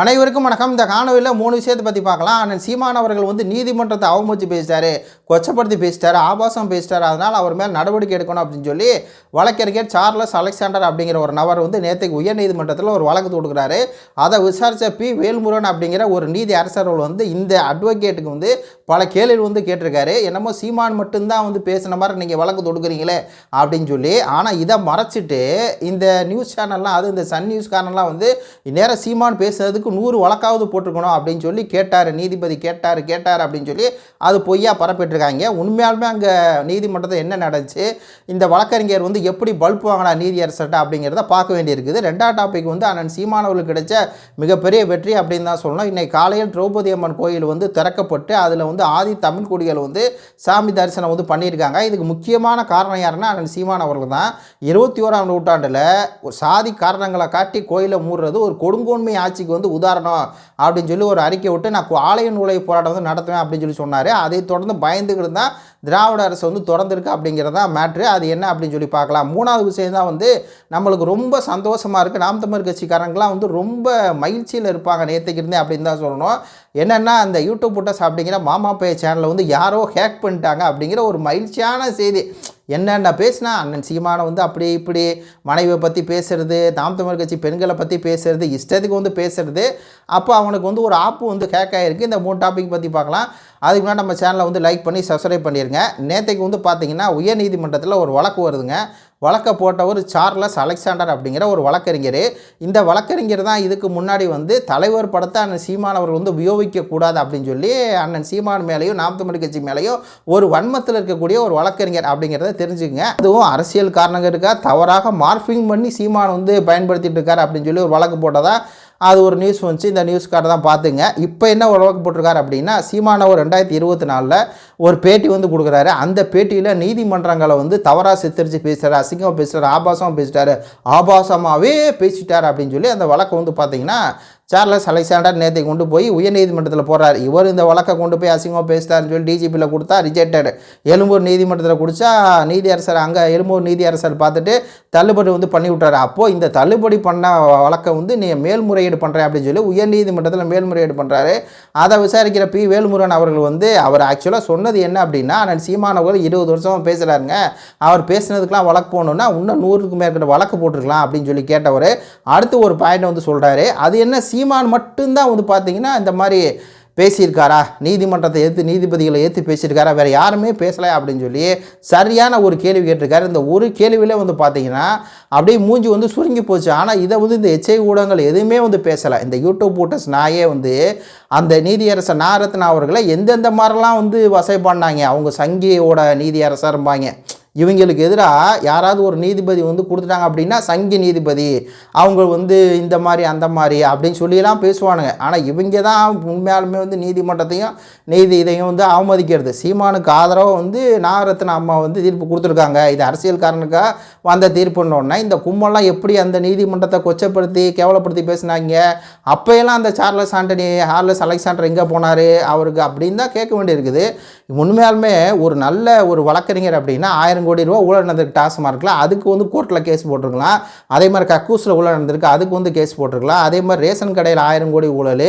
அனைவருக்கும் வணக்கம். இந்த காணொலியில் மூணு விஷயத்தை பற்றி பார்க்கலாம். ஆனால் சீமான் அவர்கள் வந்து நீதிமன்றத்தை அவமதிச்சு பேசிட்டாரு கொச்சப்படுத்தி பேசிட்டாரு ஆபாசம் பேசிட்டாரு. அதனால் அவர் மேல் நடவடிக்கை எடுக்கணும் அப்படின்னு சொல்லி வழக்கறிஞர் சார்லஸ் அலெக்சாண்டர் அப்படிங்கிற ஒரு நபர் வந்து நேற்றுக்கு உயர்நீதிமன்றத்தில் ஒரு வழக்கு தொடுக்கிறாரு. அதை விசாரித்த பி. வேல்முருகன் அப்படிங்கிற ஒரு நீதி அரசர்கள் வந்து இந்த அட்வொகேட்டுக்கு வந்து பல கேள்விகள் வந்து கேட்டிருக்காரு. என்னமோ சீமான் மட்டும்தான் வந்து பேசின மாதிரி நீங்கள் வழக்கு தொடுக்குறீங்களே அப்படின்னு சொல்லி ஆனால் இதை மறைச்சிட்டு இந்த நியூஸ் சேனல்லாம் அது இந்த சன் நியூஸ் சேனல்லாம் வந்து நேரம் சீமான் பேசுறதுக்கு நூறு வழக்காவது போட்டிருக்கணும் அப்படின்னு சொல்லி கேட்டார் நீதிபதி கேட்டார் கேட்டார் அப்படின்னு சொல்லி அது பொய்யா பரப்பிட்டுருக்காங்க. உண்மையாலுமே அங்கே நீதிமன்றத்தில் என்ன நடந்துச்சு? இந்த வழக்கறிஞர் வந்து எப்படி பல்ப் வாங்கினா நீதியரசர்கிட்ட அப்படிங்கிறத பார்க்க வேண்டியிருக்குது. ரெண்டாவது டாபிக் வந்து அண்ணன் சீமானவர்களுக்கு கிடைச்ச மிகப்பெரிய வெற்றி அப்படின்னு தான் சொல்லணும். இன்றைக்கி காலையில் திரௌபதி அம்மன் கோயில் வந்து திறக்கப்பட்டு அதில் வந்து ஆதி தமிழ் குடிகள் வந்து சாமி தரிசனம் வந்து பண்ணியிருக்காங்க. இதுக்கு முக்கியமான காரணம் யாருன்னா அண்ணன் சீமான் அவர்கள் தான். இருபத்தி ஓராம் நூற்றாண்டில் ஒரு சாதி காரணங்களை காட்டி கோயிலை மூடுறது ஒரு கொடுங்கோன்மை ஆட்சிக்கு வந்து உதாரணம் அப்படின்னு சொல்லி ஒரு அறிக்கை விட்டு நான் ஆலய நூலை போராட்டம் வந்து நடத்துவேன் அப்படின்னு சொல்லி சொன்னார். அதை தொடர்ந்து பயந்துக்கிட்டு தான் திராவிட அரசு வந்து தொடர்ந்துருக்கு அப்படிங்கிறது தான் மேட்ரு அது என்ன அப்படின்னு சொல்லி பார்க்கலாம். மூணாவது விஷயம் தான் வந்து நம்மளுக்கு ரொம்ப சந்தோஷமாக இருக்குது நாம் தமிழ் கட்சிக்காரங்களாம் வந்து ரொம்ப மகிழ்ச்சியில் இருப்பாங்க. நேற்றுக்கு இருந்தே அப்படின்னு தான் சொல்லணும். என்னென்னா அந்த யூடியூப் புட்டஸ் அப்படிங்கிற மாமா பைய சேனலை வந்து யாரோ ஹேக் பண்ணிட்டாங்க அப்படிங்கிற ஒரு மகிழ்ச்சியான செய்தி. என்னென்ன பேசினா? அண்ணன் சீமானை வந்து அப்படி இப்படி மனைவியை பற்றி பேசுறது தாம் தமிழ் கட்சி பெண்களை பற்றி பேசுறது இஷ்டத்துக்கு வந்து பேசுறது. அப்போ அவனுக்கு வந்து ஒரு ஆப்பு வந்து ஹேக் ஆகிருக்கு இந்த மூணு டாபிக் பற்றி பார்க்கலாம். அதுக்கு முன்னாடி நம்ம சேனலை வந்து லைக் பண்ணி சப்ஸ்கிரைப் பண்ணிடுங்க நேற்றுக்கு வந்து பார்த்தீங்கன்னா உயர்நீதிமன்றத்தில் ஒரு வழக்கு வருதுங்க. வழக்கை போட்டவர் சார்லஸ் அலெக்சாண்டர் அப்படிங்கிற ஒரு வழக்கறிஞர். இந்த வழக்கறிஞர் தான் இதுக்கு முன்னாடி வந்து தலைவர் படத்தை அண்ணன் சீமான் அவர் வந்து உபயோகிக்கக்கூடாது அப்படின்னு சொல்லி அண்ணன் சீமான் மேலேயும் நாம் தமிழ் கட்சி மேலேயும் ஒரு வன்மத்தில் இருக்கக்கூடிய ஒரு வழக்கறிஞர் அப்படிங்கிறத தெரிஞ்சுக்கங்க. அதுவும் அரசியல் காரணங்களுக்காக தவறாக மார்ஃபிங் பண்ணி சீமான் வந்து பயன்படுத்திட்டு இருக்கார் அப்படின்னு சொல்லி ஒரு வழக்கு போட்டதாக அது ஒரு நியூஸ் வந்துச்சு. இந்த நியூஸ் தான் பார்த்துங்க. இப்போ என்ன ஒரு போட்டிருக்காரு அப்படின்னா சீமானவர் ரெண்டாயிரத்தி இருபத்தி நாலில் ஒரு பேட்டி வந்து கொடுக்குறாரு. அந்த பேட்டியில் நீதிமன்றங்களை வந்து தவறாக சித்தரித்து பேசுகிறார் அசிங்கமாக பேசுகிறார் ஆபாசமாக பேசிட்டாரு. ஆபாசமாகவே பேசிட்டார் அப்படின்னு சொல்லி அந்த வழக்கை வந்து பார்த்திங்கன்னா சார்லஸ் அலெக்சாண்டர் நேற்றை கொண்டு போய் உயர்நீதிமன்றத்தில் போகிறார் இவர் இந்த வழக்கை கொண்டு போய் அசிங்கமாக பேசிட்டாருன்னு சொல்லி டிஜிபியில் கொடுத்தா ரிஜெக்டட் எழும்பூர் நீதிமன்றத்தில் குடித்தா நீதியரசர் அங்கே எழும்பூர் நீதியரசர் பார்த்துட்டு தள்ளுபடி வந்து பண்ணி விட்டார். அப்போது இந்த தள்ளுபடி பண்ண வழக்கை வந்து நீ மேல்முறையீடு பண்ணுறேன் அப்படின்னு சொல்லி உயர்நீதிமன்றத்தில் மேல்முறையீடு பண்ணுறாரு அதை விசாரிக்கிற பி வேல்முருகன் அவர்கள் வந்து அவர் ஆக்சுவலாக சொன்னது என்ன அப்படின்னா நான் சீமானவர் இருபது வருஷமாக பேசுகிறாருங்க அவர் பேசுனதுக்கெலாம் வழக்கு போகணுன்னா இன்னும் நூறுக்கு மேற்பட்ட வழக்கு போட்டிருக்கலாம் அப்படின்னு சொல்லி கேட்டவர் அடுத்து ஒரு பாயிண்ட் வந்து சொல்கிறாரு அது என்ன சீ சீமான் மட்டும்தான் வந்து பார்த்தீங்கன்னா இந்த மாதிரி பேசியிருக்காரா? நீதிமன்றத்தை ஏற்று நீதிபதிகளை ஏற்று பேசியிருக்காரா? வேறு யாருமே பேசலை அப்படின்னு சொல்லி சரியான ஒரு கேள்வி கேட்டிருக்காரு. இந்த ஒரு கேள்வியிலே வந்து பார்த்தீங்கன்னா அப்படியே மூஞ்சி வந்து சுருங்கி போச்சு. ஆனால் இதை வந்து இந்த எச்ஐ ஊடகங்கள் எதுவுமே வந்து பேசலை. இந்த யூடியூப் போட்டஸ் நாயே வந்து அந்த நீதியரசர் நாரத்னா அவர்களை எந்தெந்த மாதிரிலாம் வந்து வசை பண்ணாங்க? அவங்க சங்கியோட நீதியரசர்பாங்க இவங்களுக்கு எதிராக யாராவது ஒரு நீதிபதி வந்து கொடுத்துட்டாங்க அப்படின்னா சங்கி நீதிபதி அவங்க வந்து இந்த மாதிரி அந்த மாதிரி அப்படின்னு சொல்லியெல்லாம் பேசுவானுங்க. ஆனால் இவங்க தான் உண்மையாலுமே வந்து நீதிமன்றத்தையும் நீதி இதையும் வந்து அவமதிக்கிறது. சீமானுக்கு ஆதரவாக வந்து நாகரத்ன அம்மா வந்து தீர்ப்பு கொடுத்துருக்காங்க. இது அரசியல்காரனுக்காக வந்த தீர்ப்புன்னொன்னே இந்த கும்பலாம் எப்படி அந்த நீதிமன்றத்தை கொச்சப்படுத்தி கேவலப்படுத்தி பேசினாங்க? அப்போயெல்லாம் அந்த சார்லஸ் ஆண்டனி ஹார்லஸ் அலெக்சாண்டர் எங்கே போனார்? அவருக்கு அப்படின்னு தான் கேட்க வேண்டியிருக்குது. உண்மையாலுமே ஒரு நல்ல ஒரு வழக்கறிஞர் அப்படின்னா ஆயிரம் கோடி ரூபா ஊழல் நடந்திருக்கு டாஸ்மார்க்கில் அதுக்கு வந்து கோர்ட்டில் கேஸ் போட்டிருக்கலாம். அதே மாதிரி கக்கூஸில் ஊழல் நடந்திருக்கு அதுக்கு வந்து கேஸ் போட்டிருக்கலாம். அதே மாதிரி ரேஷன் கடையில் ஆயிரம் கோடி ஊழல்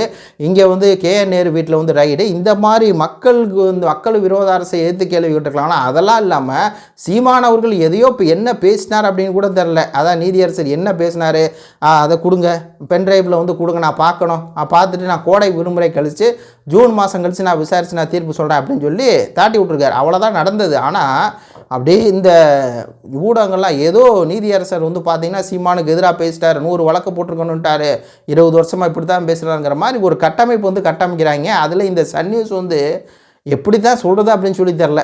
இங்கே வந்து கேஎன் நேரு வீட்டில் வந்து ரைடு இந்த மாதிரி மக்களுக்கு வந்து மக்கள் விரோத அரசை எதிர்த்து கேள்வி கேட்டிருக்கலாம். ஆனால் அதெல்லாம் இல்லாமல் சீமான் அவர்கள் எதையோ இப்போ என்ன பேசினார் அப்படின்னு கூட தெரில அதான் நீதியரசர் என்ன பேசினார்? அதை கொடுங்க. பென்ட்ரைவில் வந்து கொடுங்க. நான் பார்க்கணும். பார்த்துட்டு நான் கோடை விடுமுறை கழித்து ஜூன் மாதம் கழித்து நான் விசாரித்து நான் தீர்ப்பு சொல்கிறேன் அப்படின்னு சொல்லி தாட்டி விட்ருக்காரு அவ்வளோதான் நடந்தது. ஆனால் அப்படியே இந்த ஊடகங்கள்லாம் ஏதோ நீதியரசர் வந்து பார்த்தீங்கன்னா சீமானுக்கு எதிராக பேசிட்டார் நூறு வழக்கு போட்டிருக்கணுன்ட்டாரு இருபது வருஷமாக இப்படி தான் பேசுகிறாங்கிற மாதிரி ஒரு கட்டமைப்பு வந்து கட்டமைக்கிறாங்க. அதில் இந்த சன் நியூஸ் வந்து எப்படி தான் சொல்கிறது அப்படின்னு சொல்லி தெரில.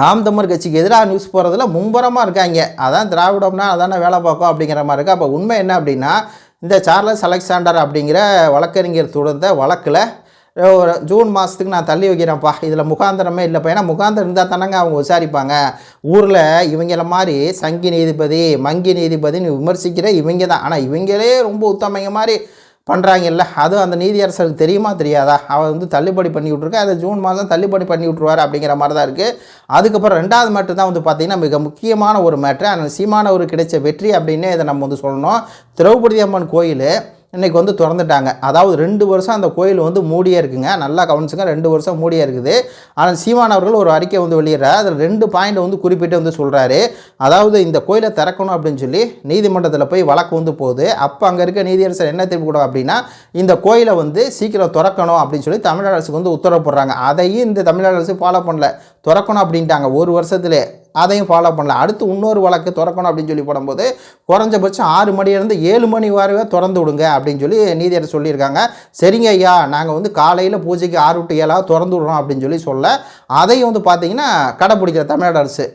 நாம் தமிழ் கட்சிக்கு எதிராக நியூஸ் போகிறதுல மும்பரமாக இருக்காங்க. அதான் திராவிடம்னா அதானே வேலை பார்க்கும் அப்படிங்கிற மாதிரி இருக்குது அப்போ உண்மை என்ன அப்படின்னா இந்த சார்லஸ் அலெக்சாண்டர் அப்படிங்கிற வழக்கறிஞர் தொடர்ந்த வழக்கில் ஒரு ஜூன் மாதத்துக்கு நான் தள்ளி வைக்கிறேன்ப்பா. இதில் முகாந்திரமே இல்லைப்பா. ஏன்னா முகாந்திரம் இருந்தால் தானங்க அவங்க விசாரிப்பாங்க. ஊரில் இவங்கள மாதிரி சங்கி நீதிபதி மங்கி நீதிபதின்னு விமர்சிக்கிற இவங்க தான். ஆனால் இவங்களே ரொம்ப உத்தமைங்க மாதிரி பண்ணுறாங்கல்ல அதுவும் அந்த நீதியரசருக்கு தெரியுமா தெரியாதா? அவர் வந்து தள்ளுபடி பண்ணி விட்ருக்கா அதை ஜூன் மாதம் தள்ளுபடி பண்ணி விட்ருவார் அப்படிங்கிற மாதிரி தான் இருக்குது அதுக்கப்புறம் ரெண்டாவது மேட்ரு தான் வந்து பார்த்திங்கன்னா மிக முக்கியமான ஒரு மேட்ரு அந்த சீமானவருக்கு கிடைச்ச வெற்றி அப்படின்னே இதை நம்ம வந்து சொல்லணும். திரௌபதி அம்மன் கோயில் இன்றைக்கி வந்து திறந்துட்டாங்க. அதாவது ரெண்டு வருஷம் அந்த கோயில் வந்து மூடியே இருக்குங்க. நல்லா கவனிச்சுங்க ரெண்டு வருஷம் மூடியே இருக்குது. ஆனால் சீமான் அவர்கள் ஒரு அறிக்கை வந்து வெளியிடுறாரு. அதில் ரெண்டு பாயிண்ட் வந்து குறிப்பிட்டு வந்து சொல்கிறாரு அதாவது இந்த கோயிலை திறக்கணும் அப்படின்னு சொல்லி நீதிமன்றத்தில் போய் வழக்கு வந்து போகுது. அப்போ அங்கே இருக்க நீதியரசர் என்ன தீர்ப்பு கூட அப்படின்னா இந்த கோயிலை வந்து சீக்கிரம் திறக்கணும் அப்படின்னு சொல்லி தமிழக அரசுக்கு வந்து உத்தரவு போடுறாங்க. அதையும் இந்த தமிழக அரசு ஃபாலோ பண்ணல. திறக்கணும் அப்படின்ட்டாங்க. ஒரு வருஷத்துலே அதையும் ஃபாலோ பண்ணல. அடுத்து இன்னொரு வழக்கு திறக்கணும் அப்படின்னு சொல்லி போடும்போது குறைஞ்சபட்சம் ஆறு மணிலேருந்து ஏழு மணி வரவே திறந்து விடுங்க அப்படின்னு சொல்லி நீதியர் சொல்லியிருக்காங்க. சரிங்க ஐயா நாங்கள் வந்து காலையில் பூஜைக்கு ஆறு டு ஏழாவது திறந்து விடுறோம் அப்படின்னு சொல்லி சொல்ல அதையும் வந்து பார்த்திங்கன்னா கடைப்பிடிக்கிற தமிழ்நாடு அரசு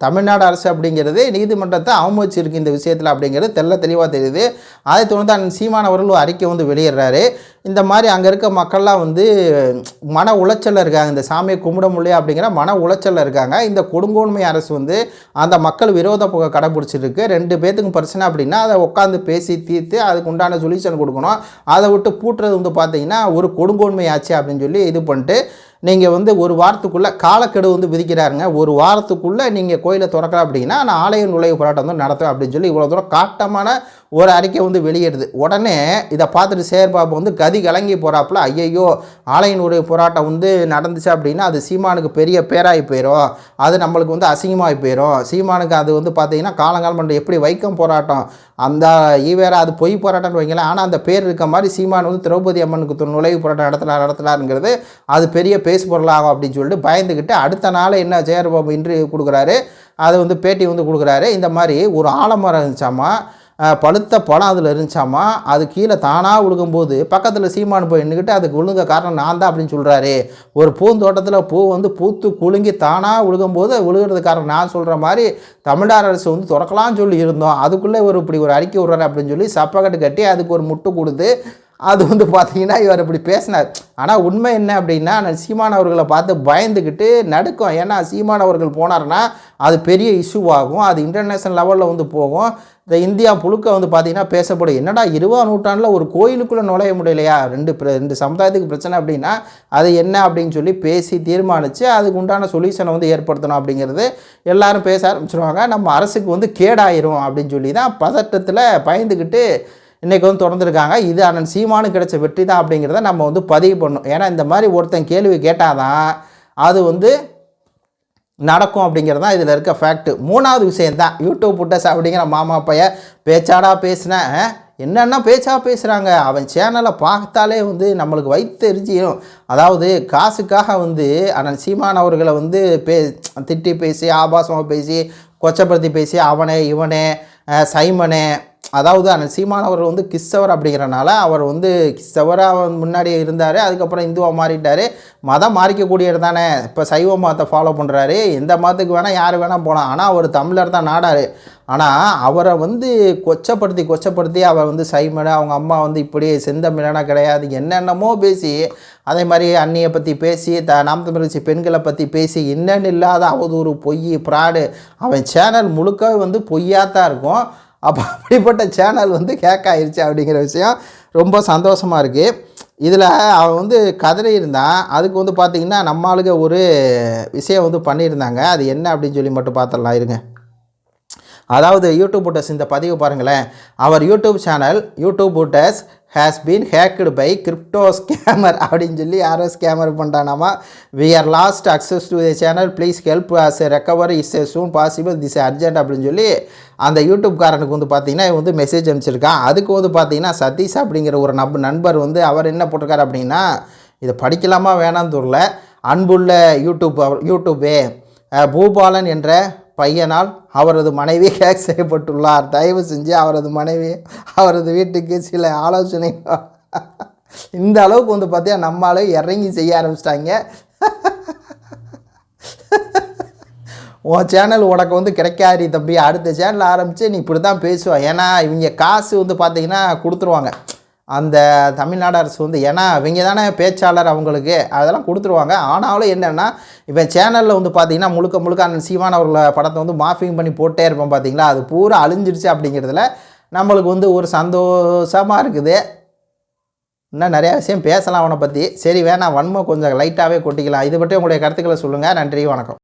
தமிழ்நாடு அரசு அப்படிங்கிறது நீதிமன்றத்தை அவமதிச்சிருக்கு இந்த விஷயத்தில் அப்படிங்கிறது தெல்ல தெளிவாக தெரியுது. அதை தொடர்ந்து அண்ணன் சீமான் அவர்கள் ஒரு அறிக்கை வந்து வெளியிடுறாரு. இந்த மாதிரி அங்கே இருக்க மக்கள்லாம் வந்து மன உளைச்சலில் இருக்காங்க. இந்த சாமியை கும்பிட முடியல அப்படிங்கிற மன உளைச்சலில் இருக்காங்க. இந்த கொடுங்கோன்மை அரசு வந்து அந்த மக்கள் விரோத போக கடைப்பிடிச்சிருக்கு ரெண்டு பேர்த்துக்கும் பிரச்சனை அப்படின்னா அதை உட்காந்து பேசி தீர்த்து அதுக்கு உண்டான சொல்யூஷன் கொடுக்கணும். அதை விட்டு பூட்டுறது வந்து பார்த்திங்கன்னா ஒரு கொடுங்கோன்மை ஆச்சு அப்படின்னு சொல்லி இது பண்ணிட்டு நீங்கள் வந்து ஒரு வாரத்துக்குள்ளே காலக்கெடு வந்து விதிக்கிறாருங்க. ஒரு வாரத்துக்குள்ளே நீங்கள் கோயிலை திறக்கலாம் அப்படின்னா நான் ஆலய நுழைவு போராட்டம் வந்து நடத்துவேன் அப்படின்னு சொல்லி இவ்வளோ தூரம் காட்டமான ஒரு அறிக்கை வந்து வெளியிடுது. உடனே இதை பார்த்துட்டு சேர்பாபு வந்து கதி கலங்கி போகிறாப்புல ஐயையோ ஆலையினுடைய போராட்டம் வந்து நடந்துச்சு அப்படின்னா அது சீமானுக்கு பெரிய பேராகி போயிடும் அது நம்மளுக்கு வந்து அசிங்கமாகி போயிடும் சீமானுக்கு அது வந்து பார்த்தீங்கன்னா காலங்காலம் பண்ணுற எப்படி வைக்கம் போராட்டம்? அந்த ஈவேரா அது பொய் போராட்டம்னு வைங்களேன். ஆனால் அந்த பேர் இருக்க மாதிரி சீமான் வந்து திரௌபதி அம்மனுக்கு நுழைவு போராட்டம் நடத்தினார் நடத்தினாருங்கிறது அது பெரிய பேசு பொருளாகும் அப்படின்னு சொல்லிட்டு பயந்துக்கிட்டு அடுத்த நாள் என்ன சேர்பாபு இன்டர்வியூ கொடுக்குறாரு. அதை வந்து பேட்டி வந்து கொடுக்குறாரு. இந்த மாதிரி ஒரு ஆலமரம் இருந்துச்சாமா பழுத்த பழம் அதில் இருந்துச்சாமா? அது கீழே தானாக விழுகும்போது பக்கத்தில் சீமான் போய் நின்றுக்கிட்டு அதுக்கு விழுங்க காரணம் நான் தான் அப்படின்னு சொல்கிறாரு ஒரு பூந்தோட்டத்தில் பூ வந்து பூத்து குலுங்கி தானாக விழுகும்போது விழுகிறது காரணம் நான் சொல்கிற மாதிரி தமிழ்நாடு அரசு வந்து திறக்கலாம்னு சொல்லி இருந்தோம். அதுக்குள்ளே ஒரு இப்படி ஒரு அறிக்கை விடுறாரு அப்படின்னு சொல்லி சப்பக்கட்டு கட்டி அதுக்கு ஒரு முட்டு கொடுத்து அது வந்து பார்த்தீங்கன்னா இவர் இப்படி பேசினார். ஆனால் உண்மை என்ன அப்படின்னா நான் சீமான் அவர்களை பார்த்து பயந்துக்கிட்டு நடுக்கும். ஏன்னா சீமான் அவர்கள் போனார்னா அது பெரிய இஷ்யூவாகும் அது இன்டர்நேஷ்னல் லெவலில் வந்து போகும். இந்த இந்தியா புழுக்க வந்து பார்த்தீங்கன்னா பேசப்படும். என்னடா இருபதாம் நூற்றாண்டில் ஒரு கோயிலுக்குள்ளே நுழைய முடியலையா? ரெண்டு பிர- ரெண்டு சமுதாயத்துக்கு பிரச்சனை அப்படின்னா அது என்ன அப்படின்னு சொல்லி பேசி தீர்மானித்து அதுக்கு உண்டான சொல்யூஷனை வந்து ஏற்படுத்தணும் அப்படிங்கிறது எல்லாரும் பேச ஆரம்பிச்சிருவாங்க. நம்ம அரசுக்கு வந்து கேடாயிரும் அப்படின்னு சொல்லி தான் பதட்டத்தில் பயந்துக்கிட்டு இன்றைக்கி வந்து திறந்துருக்காங்க இது அண்ணன் சீமானு கிடைச்ச வெற்றி தான் அப்படிங்கிறத நம்ம வந்து பதிவு பண்ணணும். ஏன்னா இந்த மாதிரி ஒருத்தன் கேள்வி கேட்டாதான் அது வந்து நடக்கும் அப்படிங்கிறது தான் இதில் இருக்க ஃபேக்ட் மூணாவது விஷயந்தான் யூடியூப் புட்டஸ் அப்படிங்கிற மாமா பைய பேச்சாடா பேசினேன் என்னென்ன பேச்சாக பேசுகிறாங்க அவன் சேனலை பார்த்தாலே வந்து நம்மளுக்கு வைத்து அதாவது காசுக்காக வந்து அண்ணன் சீமான் அவர்களை வந்து பே திட்டி பேசி ஆபாசமாக பேசி கொச்சப்படுத்தி பேசி அவனே இவனே சைமனே அதாவது அந்த சீமான் அவர் வந்து கிறிஸ்தவர் அப்படிங்கிறனால அவர் வந்து கிறிஸ்தவராக முன்னாடி இருந்தார் அதுக்கப்புறம் இந்துவாக மாறிட்டார். மதம் மாறிக்கக்கூடியவர் தானே. இப்போ சைவ மதத்தை ஃபாலோ பண்ணுறாரு எந்த மதத்துக்கு வேணால் யார் வேணால் போகலாம் ஆனால் அவர் தமிழர் தான் நாடார். ஆனால் அவரை வந்து கொச்சப்படுத்தி கொச்சப்படுத்தி அவர் வந்து சைமன் அவங்க அம்மா வந்து இப்படி செந்தமிழனா கிடையாது. என்னென்னமோ பேசி அதே மாதிரி அண்ணியை பற்றி பேசி த நாம் தமிழ்ச்சி பெண்களை பற்றி பேசி என்னென்னு இல்லாத அவதூறு பொய் ப்ராடு அவன் சேனல் முழுக்க வந்து பொய்யாக தான் இருக்கும். அப்போ அப்படிப்பட்ட சேனல் வந்து ஹேக் ஆகிருச்சு அப்படிங்கிற விஷயம் ரொம்ப சந்தோஷமாக இருக்குது இதில் அவன் வந்து கதறி இருந்தான். அதுக்கு வந்து பார்த்திங்கன்னா நம்ம ஒரு விஷயம் வந்து பண்ணியிருந்தாங்க. அது என்ன அப்படின்னு சொல்லி மட்டும் பார்த்துடலாம் இருங்க. அதாவது யூடியூப் புட்டஸ் இந்த பதிவு பாருங்களேன். அவர் YouTube channel YouTube புட்டஸ் has been hacked by crypto scammer அப்படின்னு சொல்லி யாரோ scammer பண்ணுறானாமா we are lost access to the channel please help us recover is soon possible this urgent அப்படின்னு சொல்லி அந்த யூடியூப்காரனுக்கு வந்து பார்த்தீங்கன்னா இவன் வந்து மெசேஜ் அனுப்பிச்சிருக்கான் அதுக்கு வந்து பார்த்தீங்கன்னா சதீஷ் அப்படிங்கிற ஒரு நப் நண்பர் வந்து அவர் என்ன போட்டிருக்காரு அப்படின்னா இதை படிக்கலாமா வேணாம்னு தெரியல அன்புள்ள யூடியூப் யூடியூபே பூபாலன் என்ற பையனால் அவரது மனைவி ஹேக் செய்யப்பட்டுள்ளார். தயவு செஞ்சு அவரது மனைவி அவரது வீட்டுக்கு சில ஆலோசனை. இந்த அளவுக்கு வந்து பார்த்தியா நம்மளால இறங்கி செய்ய ஆரம்பிச்சிட்டாங்க. உன் சேனல் உனக்கு வந்து கிடைக்காது தம்பி. அடுத்த சேனல் ஆரம்பித்து நீ இப்படி தான் பேசுவ. ஏன்னா இவங்க காசு வந்து பார்த்தீங்கன்னா கொடுத்துருவாங்க. அந்த தமிழ்நாடு அரசு வந்து ஏன்னா இவங்க தானே பேச்சாளர் அவங்களுக்கு அதெல்லாம் கொடுத்துருவாங்க. ஆனாலும் என்னென்னா இவன் சேனலில் வந்து பார்த்தீங்கன்னா முழுக்க முழுக்க அண்ணன் சீமான் அவர்கள படத்தை வந்து மாஃபிங் பண்ணி போட்டே இருப்போம் பார்த்தீங்களா அது பூரா அழிஞ்சிருச்சு அப்படிங்கிறதுல நம்மளுக்கு வந்து ஒரு சந்தோஷமாக இருக்குது. இன்னும் நிறையா விஷயம் பேசலாம் அவனை பற்றி சரி வேணாம் வன்மை கொஞ்சம் லைட்டாகவே கொட்டிக்கலாம். இது பற்றி உங்களுடைய கருத்துக்களை சொல்லுங்கள் நன்றி வணக்கம்.